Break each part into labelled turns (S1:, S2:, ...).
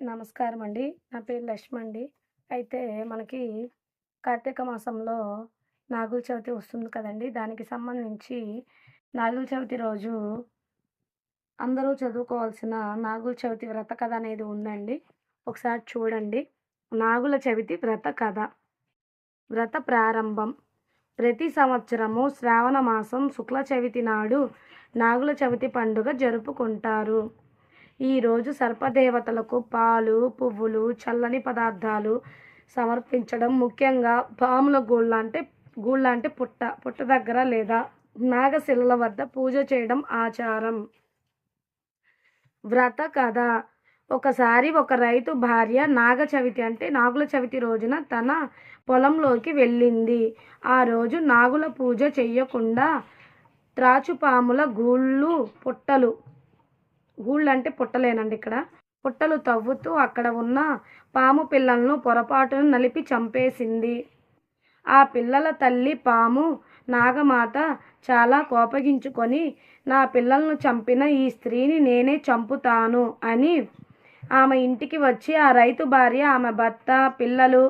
S1: నమస్కారం అండి. నా పేరు లక్ష్మి అండి. అయితే మనకి కార్తీక మాసంలో నాగుల చవితి వస్తుంది కదండి దానికి సంబంధించి నాగుల చవితి రోజు అందరూ చదువుకోవాల్సిన నాగుల చవితి వ్రత కథ అనేది ఉందండి. ఒకసారి చూడండి. నాగుల చవితి వ్రత కథ. వ్రత ప్రారంభం. ప్రతి సంవత్సరము శ్రావణ మాసం శుక్ల చవితి నాడు నాగుల చవితి పండుగ జరుపుకుంటారు. ఈరోజు సర్పదేవతలకు పాలు, పువ్వులు, చల్లని పదార్థాలు సమర్పించడం ముఖ్యంగా పాముల గూళ్ళ అంటే గూళ్ళ అంటే పుట్ట పుట్ట దగ్గర లేదా నాగశిలల వద్ద పూజ చేయడం ఆచారం. వ్రత కథ ఒకసారి ఒక రైతు భార్య నాగ చవితి అంటే నాగుల చవితి రోజున తన పొలంలోకి వెళ్ళింది. ఆ రోజు నాగుల పూజ చెయ్యకుండా త్రాచుపాముల గూళ్ళు పుట్టలు గూళ్ళు అంటే పుట్టలేనండి ఇక్కడ. పుట్టలు తవ్వుతూ అక్కడ ఉన్న పాము పిల్లలను పొరపాటున నలిపి చంపేసింది. ఆ పిల్లల తల్లి పాము నాగమాత చాలా కోపగించుకొని నా పిల్లలను చంపిన ఈ స్త్రీని నేనే చంపుతాను అని ఆమె ఇంటికి వచ్చి ఆ రైతు భార్య, ఆమె భర్త, పిల్లలు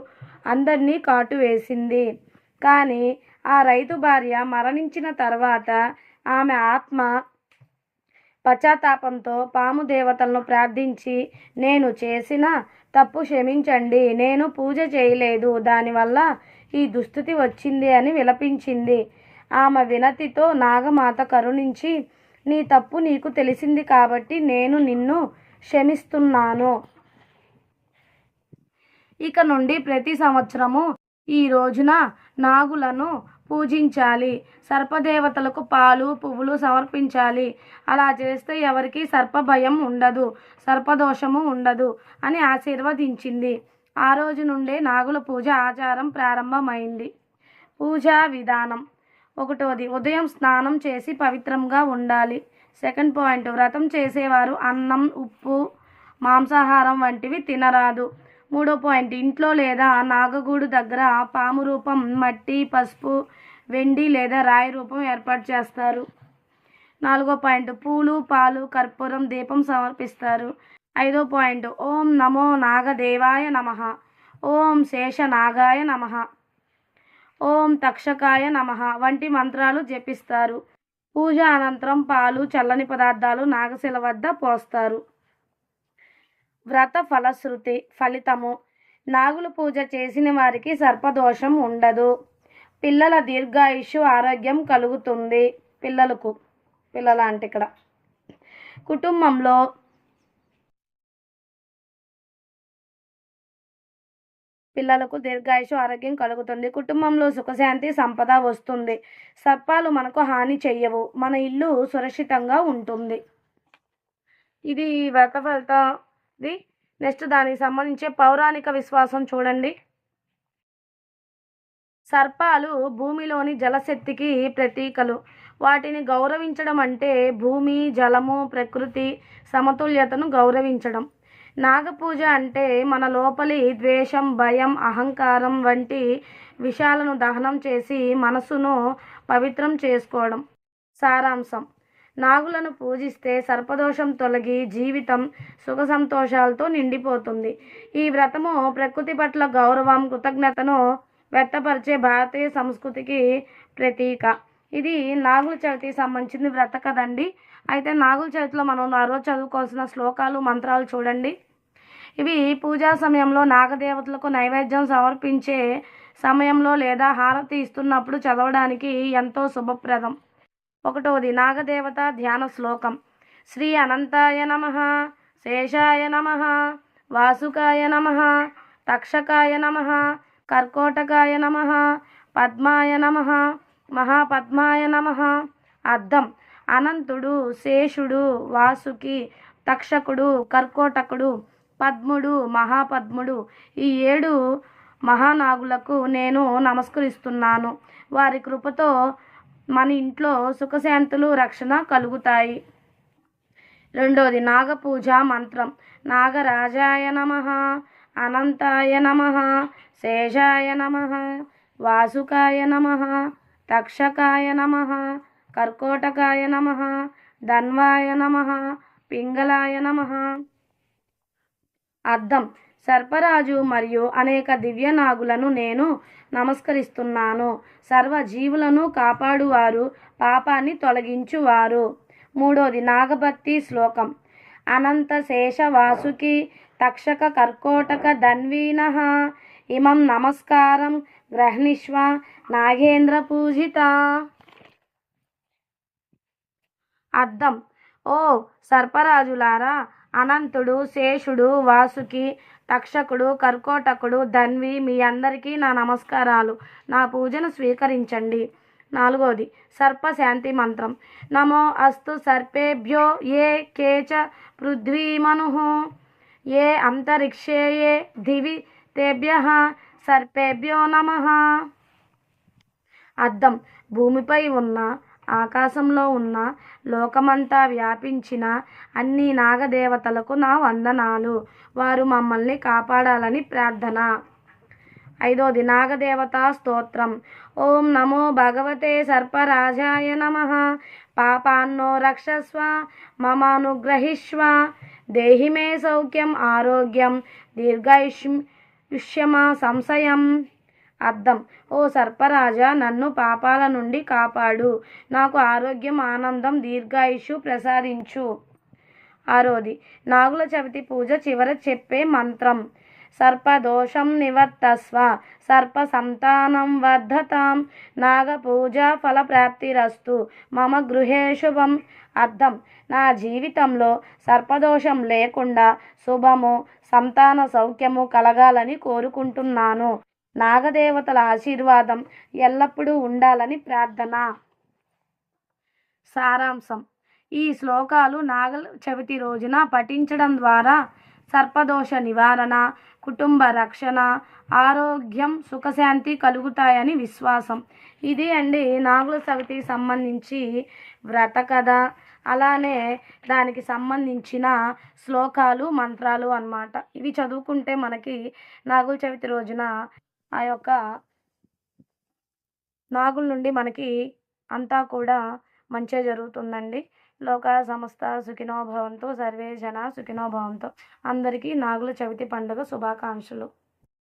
S1: అందరినీ కాటు వేసింది. కానీ ఆ రైతు భార్య మరణించిన తర్వాత ఆమె ఆత్మ పశ్చాత్తాపంతో పాము దేవతలను ప్రార్థించి నేను చేసిన తప్పు క్షమించండి. నేను పూజ చేయలేదు. దానివల్ల ఈ దుస్థితి వచ్చింది అని విలపించింది. ఆమె వినతితో నాగమాత కరుణించి నీ తప్పు నీకు తెలిసింది కాబట్టి నేను నిన్ను క్షమిస్తున్నాను. ఇక నుండి ప్రతి సంవత్సరము ఈ రోజున నాగులను పూజించాలి. సర్పదేవతలకు పాలు, పువ్వులు సమర్పించాలి. అలా చేస్తే ఎవరికీ సర్పభయం ఉండదు. సర్పదోషము ఉండదు అని ఆశీర్వదించింది. ఆ రోజు నుండే నాగుల పూజ ఆచారం ప్రారంభమైంది. పూజా విధానం ఒకటోది ఉదయం స్నానం చేసి పవిత్రంగా ఉండాలి. సెకండ్ పాయింట్ వ్రతం చేసేవారు అన్నం, ఉప్పు, మాంసాహారం వంటివి తినరాదు. మూడో పాయింట్ ఇంట్లో లేదా నాగగూడు దగ్గర పాము రూపం మట్టి, పసుపు, వెండి లేదా రాయి రూపం ఏర్పాటు చేస్తారు. నాలుగో పాయింట్ పూలు, పాలు, కర్పూరం, దీపం సమర్పిస్తారు. ఐదో పాయింట్ ఓం నమో నాగదేవాయ నమః, ఓం శేష నాగాయ నమః, ఓం తక్షకాయ నమః వంటి మంత్రాలు జపిస్తారు. పూజ అనంతరం పాలు, చల్లని పదార్థాలు నాగశిల వద్ద పోస్తారు. వ్రత ఫలశ్రుతి ఫలితము నాగులు పూజ చేసిన వారికి సర్పదోషం ఉండదు. పిల్లల దీర్ఘాయుషు ఆరోగ్యం కలుగుతుంది. పిల్లలకు పిల్లల అంటే ఇక్కడ కుటుంబంలో పిల్లలకు దీర్ఘాయుషు ఆరోగ్యం కలుగుతుంది. కుటుంబంలో సుఖశాంతి, సంపద వస్తుంది. సర్పాలు మనకు హాని చెయ్యవు. మన ఇల్లు సురక్షితంగా ఉంటుంది. ఇది వ్రత ఫలితంది. నెక్స్ట్ దానికి సంబంధించే పౌరాణిక విశ్వాసం చూడండి. సర్పాలు భూమిలోని జలశక్తికి ప్రతీకలు. వాటిని గౌరవించడం అంటే భూమి, జలము, ప్రకృతి సమతుల్యతను గౌరవించడం. నాగపూజ అంటే మన లోపలి ద్వేషం, భయం, అహంకారం వంటి విషయాలను దహనం చేసి మనసును పవిత్రం చేసుకోవడం. సారాంశం నాగులను పూజిస్తే సర్పదోషం తొలగి జీవితం సుఖ సంతోషాలతో నిండిపోతుంది. ఈ వ్రతము ప్రకృతి పట్ల గౌరవం, కృతజ్ఞతను వ్యక్తపరిచే భారతీయ సంస్కృతికి ప్రతీక. ఇది నాగుల చవితికి సంబంధించిన వ్రత కదండి అయితే నాగుల చవితిలో మనం ఆ రోజు చదువుకోవాల్సిన శ్లోకాలు, మంత్రాలు చూడండి. ఇవి పూజా సమయంలో నాగదేవతలకు నైవేద్యం సమర్పించే సమయంలో లేదా హారతి ఇస్తున్నప్పుడు చదవడానికి ఎంతో శుభప్రదం. ఒకటోది నాగదేవత ధ్యాన శ్లోకం శ్రీ అనంతాయ నమః, శేషాయ నమః, వాసుకాయ నమః, తక్షకాయ నమః, కర్కోటకాయ నమః, పద్మాయ నమః, మహాపద్మాయ నమః. అర్థం అనంతుడు, శేషుడు, వాసుకి, తక్షకుడు, కర్కోటకుడు, పద్ముడు, మహాపద్ముడు ఈ ఏడు మహానాగులకు నేను నమస్కరిస్తున్నాను. వారి కృపతో మన ఇంట్లో సుఖశాంతులు, రక్షణ కలుగుతాయి. రెండోది నాగపూజ మంత్రం. నాగరాజాయ నమః, అనంతాయ నమః, శేషాయ నమః, వాసుకాయ నమః, తక్షకాయ నమః, కర్కోటకాయ నమః, ధన్వాయ నమః, పింగళాయ నమః. అర్థం సర్పరాజు మరియు అనేక దివ్య నాగులను నేను నమస్కరిస్తున్నాను. సర్వజీవులను కాపాడువారు పాపాన్ని తొలగించువారు. మూడోది నాగభక్తి శ్లోకం. అనంత శేష వాసుకి తక్షక కర్కోటక ధన్వీన. ఇమం నమస్కారం గ్రహణిష్వ నాగేంద్ర పూజిత. అర్థం. ఓ సర్పరాజులారా అనంతుడు శేషుడు వాసుకి తక్షకుడు కర్కోటకుడు ధన్వి మీ అందరికీ నా నమస్కారాలు. నా పూజను స్వీకరించండి. నాలుగోది సర్ప శాంతి మంత్రం. నమో అస్తు సర్పేభ్యో ఏ కేచ పృథ్వీమను. ఏ అంతరిక్షే ఏ దివి తేభ్య. సర్పేభ్యో నమ. అర్థం భూమిపై ఉన్న ఆకాశంలో ఉన్న లోకమంతా వ్యాపించిన అన్ని నాగదేవతలకు నా వందనాలు. వారు మమ్మల్ని కాపాడాలని ప్రార్థన. ఐదోది నాగదేవతా స్తోత్రం. ఓం నమో భగవతే సర్పరాజాయ నమ. పాపాన్నో రక్షస్వ మమానుగ్రహిష్వ. దేహిమే సౌఖ్యం ఆరోగ్యం దీర్ఘాయుష్యమా సంశయం. అర్థం. ఓ సర్పరాజా నన్ను పాపాల నుండి కాపాడు. నాకు ఆరోగ్యం ఆనందం దీర్ఘాయుషు ప్రసాదించు. ఆరోది నాగుల చవితి పూజ చివర చెప్పే మంత్రం. సర్పదోషం నివర్తస్వ సర్ప సంతానం వర్ధతాం. నాగ పూజ ఫలప్రాప్తిరస్తు మమ గృహే శుభం. అర్థం నా జీవితంలో సర్పదోషం లేకుండా శుభము సంతాన సౌఖ్యము కలగాలని కోరుకుంటున్నాను. నాగదేవతల ఆశీర్వాదం ఎల్లప్పుడూ ఉండాలని ప్రార్థన. సారాంశం. ఈ శ్లోకాలు నాగ చవితి రోజున పఠించడం ద్వారా సర్పదోష నివారణ కుటుంబ రక్షణ ఆరోగ్యం సుఖశాంతి కలుగుతాయని విశ్వాసం. ఇది అండి నాగుల చవితికి సంబంధించి వ్రత కథ. అలానే దానికి సంబంధించిన శ్లోకాలు మంత్రాలు అన్నమాట. ఇవి చదువుకుంటే మనకి నాగుల చవితి రోజున ఆ యొక్క నాగుల నుండి మనకి అంతా కూడా మంచిగా జరుగుతుందండి. లోక సంస్థ సుఖినోభవంతో సర్వే జన సుఖినోభవంతో అందరికీ నాగుల చవితి పండుగ శుభాకాంక్షలు.